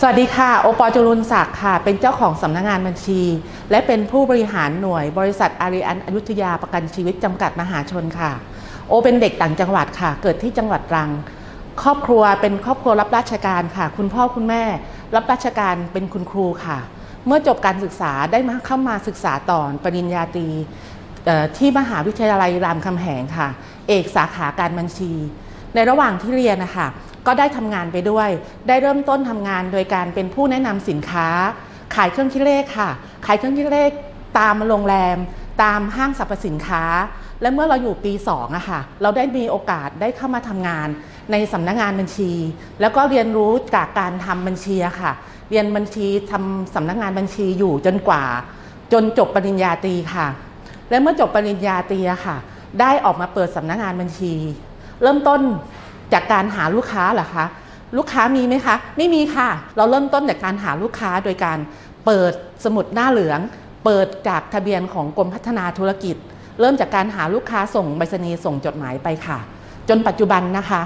สวัสดีค่ะ โอปอจุรุนศักดิ์ค่ะ เป็นเจ้าของสำนักงานบัญชี และเป็นผู้บริหารหน่วยบริษัทอารีอันอยุธยาประกันชีวิตจำกัดมหาชนค่ะ โอเป็นเด็กต่างจังหวัดค่ะ เกิดที่จังหวัดตรัง ครอบครัวเป็นครอบครัวรับราชการค่ะ คุณพ่อคุณแม่ รับราชการเป็นคุณครูค่ะ เมื่อจบการศึกษาได้มาเข้ามาศึกษาต่อปริญญาตรีที่มหาวิทยาลัยรามคำแหงค่ะ เอกสาขาการบัญชี ในระหว่างที่เรียนนะคะ ก็ได้ทำงานไปด้วย ได้เริ่มต้นทำงานโดยการเป็นผู้แนะนำสินค้า ขายเครื่องคิดเลขค่ะ ขายเครื่องคิดเลขตามโรงแรม ตามห้างสรรพสินค้า และเมื่อเราอยู่ปี2อะค่ะ เราได้มีโอกาสได้เข้ามาทำงานในสำนักงานบัญชี แล้วก็เรียนรู้จากการทำบัญชีค่ะ เรียนบัญชีทำสำนักงานบัญชีอยู่จนกว่า จนจบปริญญาตรีค่ะ และเมื่อจบปริญญาตรีค่ะ ได้ออกมาเปิดสำนักงานบัญชี เริ่มต้น จากการหาลูกค้าเหรอคะ ลูกค้ามีไหมคะ ไม่มีค่ะ เราเริ่มต้นจากการหาลูกค้าโดยการเปิดสมุดหน้าเหลือง เปิดจากทะเบียนของกรมพัฒนาธุรกิจ เริ่มจากการหาลูกค้าส่งไปรษณีย์ส่งจดหมายไปค่ะ จนปัจจุบันนะคะ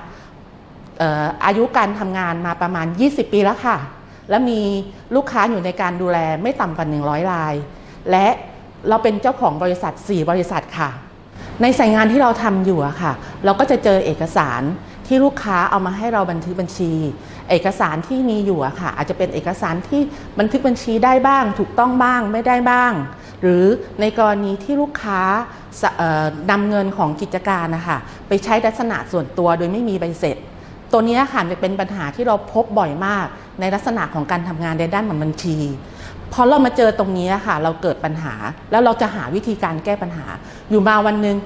เอ่ออายุการทำงานมาประมาณ 20 ปีแล้วค่ะ และมีลูกค้าอยู่ในการดูแลไม่ต่ำกว่า 100 ราย และเราเป็นเจ้าของบริษัท 4 บริษัทค่ะ ในสายงานที่เราทำอยู่อะค่ะ เราก็จะเจอเอกสาร ที่ลูกค้าเอามาให้เราบันทึกบัญชี เอกสารที่มีอยู่อะค่ะ อาจจะเป็นเอกสารที่บันทึกบัญชีได้บ้าง ถูกต้องบ้างไม่ได้บ้าง หรือในกรณีที่ลูกค้านำเงินของกิจการนะคะไปใช้ลักษณะส่วนตัวโดยไม่มีใบเสร็จ ตัวนี้ค่ะมันเป็นปัญหาที่เราพบบ่อยมาก ในลักษณะของการทำงานในด้านของบัญชีพอเรามาเจอตรงนี้ค่ะ เราเกิดปัญหาแล้วเราจะหาวิธีการแก้ปัญหา อยู่มาวันหนึ่ง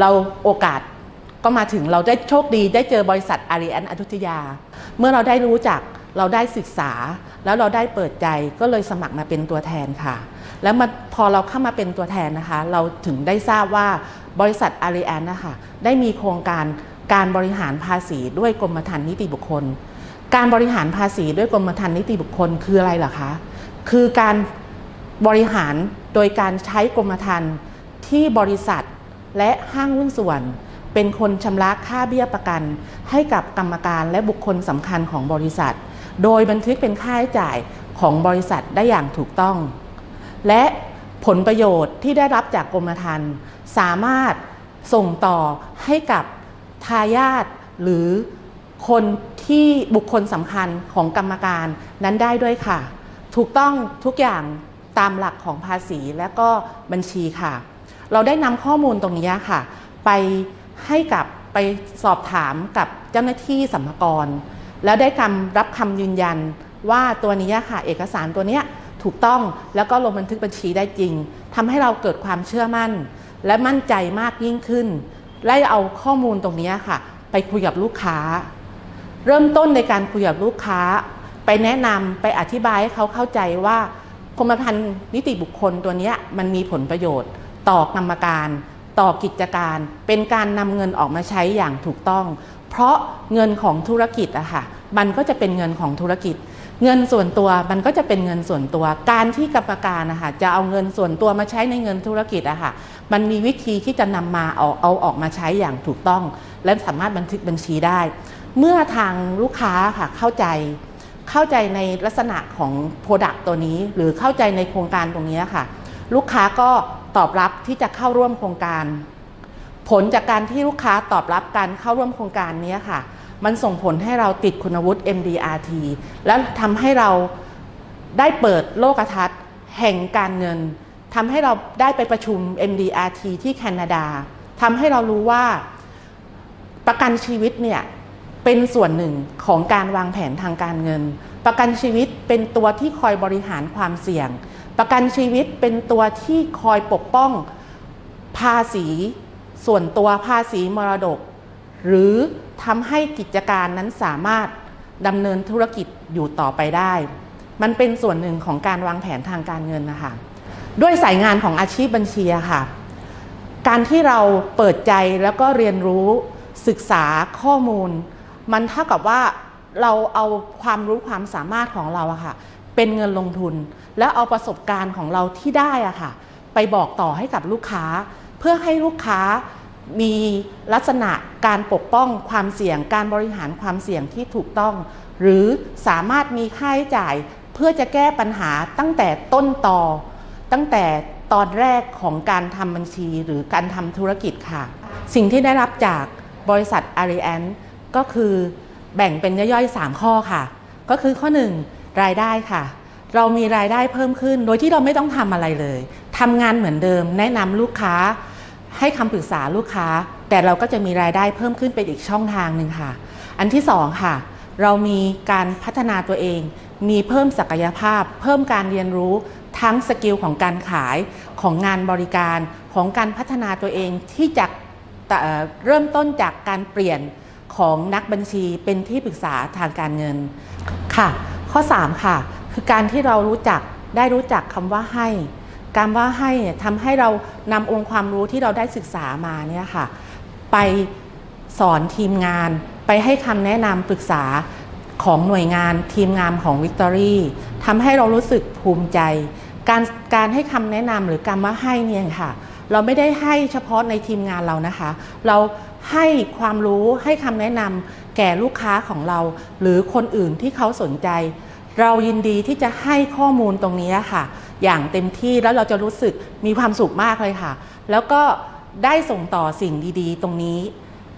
เราโอกาส ก็มาถึงเราได้โชคดีได้เจอบริษัทอารีแอนอยุธยา เมื่อเราได้รู้จักเราได้ศึกษา แล้วเราได้เปิดใจก็เลยสมัครมาเป็นตัวแทนค่ะ แล้วมาพอเราเข้ามาเป็นตัวแทนนะคะ เราถึงได้ทราบว่าบริษัทอารีแอนนะคะได้มีโครงการการบริหารภาษีด้วยกรมธรรม์นิติบุคคล การบริหารภาษีด้วยกรมธรรม์นิติบุคคลคืออะไรเหรอคะ คือการบริหารโดยการใช้กรมธรรม์ที่บริษัทและห้างหุ้นส่วน เป็นคนชำระค่าเบี้ยประกัน ให้กับกรรมการและบุคคลสำคัญของบริษัท โดยบันทึกเป็นค่าใช้จ่ายของบริษัทได้อย่างถูกต้อง และผลประโยชน์ที่ได้รับจากกรมธรรม์สามารถส่งต่อให้กับทายาทหรือคนที่บุคคลสำคัญของกรรมการนั้นได้ด้วยค่ะ ถูกต้องทุกอย่างตามหลักของภาษีและก็บัญชีค่ะ เราได้นำข้อมูลตรงนี้ค่ะ ไป ให้กับไปสอบถามกับเจ้าหน้าที่สัมภากร แล้วได้คำรับคำยืนยันว่าตัวนี้ค่ะเอกสารตัวนี้ถูกต้องแล้วก็ลงบันทึกบัญชีได้จริงทำให้เราเกิดความเชื่อมั่น และมั่นใจมากยิ่งขึ้นไล่เอาข้อมูลตรงนี้ค่ะ ไปคุยกับลูกค้า เริ่มต้นในการคุยกับลูกค้า ไปแนะนำไปอธิบายให้เขาเข้าใจว่ากรมธรรม์นิติบุคคลตัวนี้มันมีผลประโยชน์ ต่อกรรมการ ต่อกิจการ เป็นการนำเงินออกมาใช้อย่างถูกต้อง เพราะเงินของธุรกิจอะค่ะมันก็จะเป็นเงินของธุรกิจ เงินส่วนตัวมันก็จะเป็นเงินส่วนตัว การที่กรรมการนะคะจะเอาเงินส่วนตัวมาใช้ในเงินธุรกิจอะค่ะมันมีวิธีที่จะนำมาเอาเอาออกมาใช้อย่างถูกต้อง และสามารถบันทึกบัญชีได้ เมื่อทางลูกค้าค่ะเข้าใจเข้าใจในลักษณะของโปรดักต์ตัวนี้ หรือเข้าใจในโครงการตรงนี้ค่ะ ลูกค้าก็ ตอบรับที่จะเข้าร่วมโครงการ ผลจากการที่ลูกค้าตอบรับการเข้าร่วมโครงการนี้ค่ะ มันส่งผลให้เราติดคุณวุฒิ MDRT และทำให้เราได้เปิดโลกทัศน์แห่งการเงินทำให้เราได้ไปประชุม MDRT ที่แคนาดาทำให้เรารู้ว่าประกันชีวิตเนี่ยเป็นส่วนหนึ่งของการวางแผนทางการเงิน ประกันชีวิตเป็นตัวที่คอยบริหารความเสี่ยง ประกันชีวิตเป็นตัวที่คอยปกป้องภาษีส่วนตัวภาษีมรดก หรือทำให้กิจการนั้นสามารถดำเนินธุรกิจอยู่ต่อไปได้ มันเป็นส่วนหนึ่งของการวางแผนทางการเงินนะคะ ด้วยสายงานของอาชีพบัญชีค่ะ การที่เราเปิดใจแล้วก็เรียนรู้ศึกษาข้อมูล มันเท่ากับว่าเราเอาความรู้ความสามารถของเราอะค่ะ เป็นเงินลงทุน แล้วเอาประสบการณ์ของเราที่ได้อะค่ะ ไปบอกต่อให้กับลูกค้า เพื่อให้ลูกค้ามีลักษณะการปกป้องความเสี่ยง การบริหารความเสี่ยงที่ถูกต้อง หรือสามารถมีค่าใช้จ่ายเพื่อจะแก้ปัญหาตั้งแต่ต้นต่อ ตั้งแต่ตอนแรกของการทำบัญชีหรือการทำธุรกิจค่ะ สิ่งที่ได้รับจากบริษัทอารีแอนก็คือแบ่งเป็นย่อยๆ 3 ข้อค่ะ ก็คือข้อ 1 รายได้ค่ะ เรามีรายได้เพิ่มขึ้น โดยที่เราไม่ต้องทำอะไรเลยทำงานเหมือนเดิม แนะนำลูกค้า ให้คำปรึกษาลูกค้า แต่เราก็จะมีรายได้เพิ่มขึ้นเป็นอีกช่องทางหนึ่งค่ะ อันที่สองค่ะ เรามีการพัฒนาตัวเอง มีเพิ่มศักยภาพ เพิ่มการเรียนรู้ทั้งสกิลของการขายของงานบริการของการพัฒนาตัวเองที่จะเริ่มต้นจากการเปลี่ยนของนักบัญชีเป็นที่ปรึกษาทางการเงินค่ะ ข้อ 3 ค่ะ คือการที่เรารู้จักได้รู้จักคำว่าให้ การว่าให้เนี่ยทำให้เรานำองค์ความรู้ที่เราได้ศึกษามาเนี่ยค่ะ ไปสอนทีมงาน ไปให้คำแนะนำปรึกษาของหน่วยงานทีมงานของ Victory ทำให้เรารู้สึกภูมิใจ การการให้คำแนะนำหรือการว่าให้เนี่ยค่ะ เราไม่ได้ให้เฉพาะในทีมงานเรานะคะ เราให้ความรู้ให้คำแนะนำ แก่ลูกค้าของเรา หรือคนอื่นที่เขาสนใจ เรายินดีที่จะให้ข้อมูลตรงนี้ค่ะ อย่างเต็มที่แล้วเราจะรู้สึกมีความสุขมากเลยค่ะ แล้วก็ได้ส่งต่อสิ่งดีๆ ตรงนี้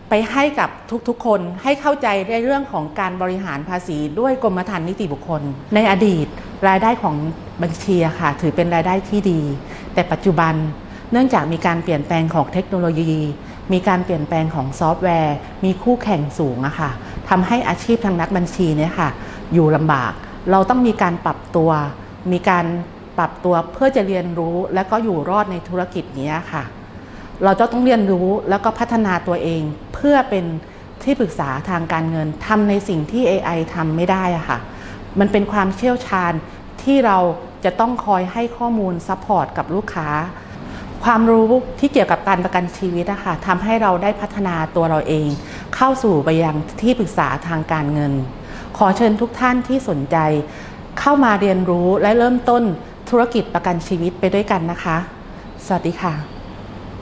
ไปให้กับทุกๆ คนให้เข้าใจในเรื่องของการบริหารภาษีด้วยกรมธรรม์นิติบุคคล ในอดีต รายได้ของบัญชีค่ะ ถือเป็นรายได้ที่ดี แต่ปัจจุบันเนื่องจากมีการเปลี่ยนแปลงของเทคโนโลยี มีการเปลี่ยนแปลงของซอฟต์แวร์ มีคู่แข่งสูงอะค่ะทำให้อาชีพทางนักบัญชีเนี่ยค่ะ อยู่ลำบาก เราต้องมีการปรับตัว มีการปรับตัวเพื่อจะเรียนรู้และก็อยู่รอดในธุรกิจนี้ค่ะ เราจะต้องเรียนรู้แล้วก็พัฒนาตัวเอง เพื่อเป็นที่ปรึกษาทางการเงินทำในสิ่งที่ AI ทำไม่ได้อะค่ะ มันเป็นความเชี่ยวชาญที่เราจะต้องคอยให้ข้อมูลซัพพอร์ตกับลูกค้า ความรู้ที่เกี่ยวกับการประกันชีวิตนะคะทำให้เราได้พัฒนาตัวเราเอง เข้าสู่ไปยังที่ปรึกษาทางการเงิน ขอเชิญทุกท่านที่สนใจ เข้ามาเรียนรู้และเริ่มต้นธุรกิจประกันชีวิตไปด้วยกันนะคะ สวัสดีค่ะ